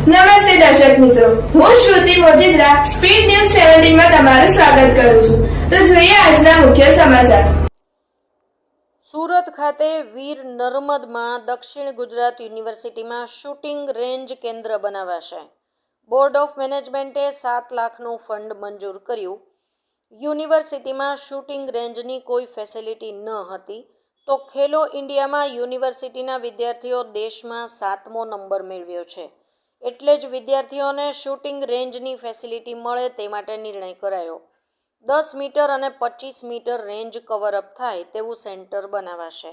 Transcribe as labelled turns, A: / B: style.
A: નમસ્તે દર્શક મિત્રો. હું શ્રુતિ મોજીદ્રા, સ્પીડ ન્યૂઝ સેવન્ટીનમાં તમારું સ્વાગત કરું છું. તો જોઈએ આજના મુખ્ય સમાચાર.
B: સુરત ખાતે વીર નર્મદમાં દક્ષિણ ગુજરાત યુનિવર્સિટીમાં શૂટિંગ રેન્જ કેન્દ્ર બનાવાશે. બોર્ડ ઓફ મેનેજમેન્ટે સાત લાખનું ફંડ મંજૂર કર્યું. યુનિવર્સિટીમાં શૂટિંગ રેન્જની કોઈ ફેસિલિટી ન હતી. તો ખેલો ઇન્ડિયામાં યુનિવર્સિટીના વિદ્યાર્થીઓ દેશમાં સાતમો નંબર મેળવ્યો છે. એટલે જ વિદ્યાર્થીઓને શૂટિંગ રેન્જની ફેસિલિટી મળે તે માટે નિર્ણય કરાયો. દસ મીટર અને પચીસ મીટર રેન્જ કવર અપ થાય તેવું સેન્ટર બનાવાશે.